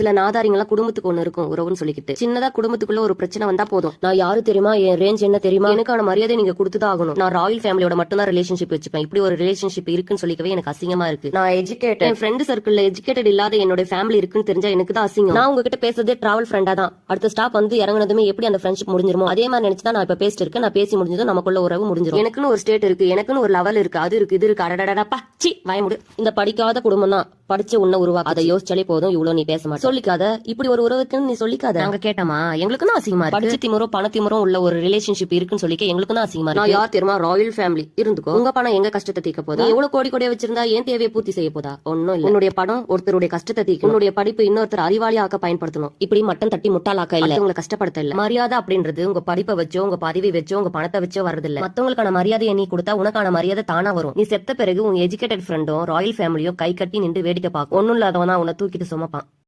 சில நாதாரிங்கெல்லாம் குடும்பத்துக்கு ஒண்ணு இருக்கும் உறவுன்னு சொல்லிக்கிட்டு. சின்னதா குடும்பத்துக்குள்ள ஒரு பிரச்சனை வந்தா போதும். நான் யாரு தெரியுமா? என் ரேஞ்ச் என்ன தெரியுமா? எனக்கான மரியாதை நீங்க கொடுத்துதான் ஆகணும். நான் ராயல் ஃபேமிலியோட மட்டும் தான் ரிலேஷன்ஷிப் வச்சுப்பேன். இப்படி ஒரு ரிலேஷன்ஷிப் இருக்குன்னு சொல்லிக்கவே எனக்கு அசிங்கமா இருக்கு. நான் எஜுகேட் என் ஃப்ரெண்ட் சர்க்கிள்ல எஜுகேட்டட் இல்லாத என்னோட ஃபேமிலி இருக்குன்னு தெரிஞ்சா எனக்கு தான் அசிங்கம். நான் உங்ககிட்ட பேசுறதே டிராவல் ஃப்ரெண்டா தான். அடுத்த ஸ்டாப் வந்து இறங்குனதுமே எப்படி அந்த ஃப்ரெண்ட்ஷிப் முடிஞ்சிருமோ? அதே மாதிரி நினைச்சு தான் நான் இப்ப பேசிட்டு இருக்கேன். நான் பேசி முடிஞ்சதும் நமக்குள்ள உறவு முடிஞ்சிரும். எனக்குன்னு ஒரு ஸ்டேட் இருக்கு. எனக்குன்னு ஒரு லெவல் இருக்கு. அது இருக்கு இது இருக்கு. அடடடப்பா சி பயமுடு இந்த படிக்காத குடும்பம் தான் படிச்ச உன்ன உருவா அதை யோசிச்சாலே போதும். இவ்வளவு நீ பேச மாட்டே சொல்லிக்காத. இப்படி ஒரு உறவுக்குன்னு நீ சொல்லிக்காத. நாங்க கேட்டோமா? எங்களுக்கு தான் அசிங்கமா படிச்ச திமுறும் பண திமுறும் உள்ள ஒரு ரிலேஷன்ஷிப் இருக்குன்னு சொல்லிக்க எங்களுக்கு தான் அசிங்கமா நான் யார் தெரியுமா? ராயல் ஃபேமிலி இருந்துக்கோ. உங்க பணம் எங்க கஷ்டத்தை தீர்க்க போதா எவ்வளவு கோடி கோடியா வச்சிருந்தா ஏன் தேவையை பூர்த்தி செய்ய போதா? ஒன்னும் இல்ல. உன்னுடைய படம் ஒருத்தருடைய கஷ்டத்தை தீர்க்கும் உன்னுடைய படிப்பு இன்னொருத்தர் அறிவாளி ஆக்க பயன்படுத்தணும். இப்படி மட்டம் தட்டி முட்டாளாக்க இல்ல. உங்களை கஷ்டப்படுத்த இல்ல மரியாதை அப்படின்றது உங்க படிப்பை வச்சோ உங்க பதவி வச்சோ உங்க பணத்தை வச்சோ வரது இல்ல மத்தவங்களுக்கான மரியாதையை நீ கொடுத்தா உனக்கான மரியாதை தானா வரும். நீ செத்த பிறகு உன் எஜுகேட்டட் ஃப்ரெண்டும் ராயல் ஃபேமிலியோ கை கட்டி நின்று வேடிக்கை பார்க்கும் ஒன்னும் இல்லாதவனா அவனை தூக்கிட்டு சுமப்பான்.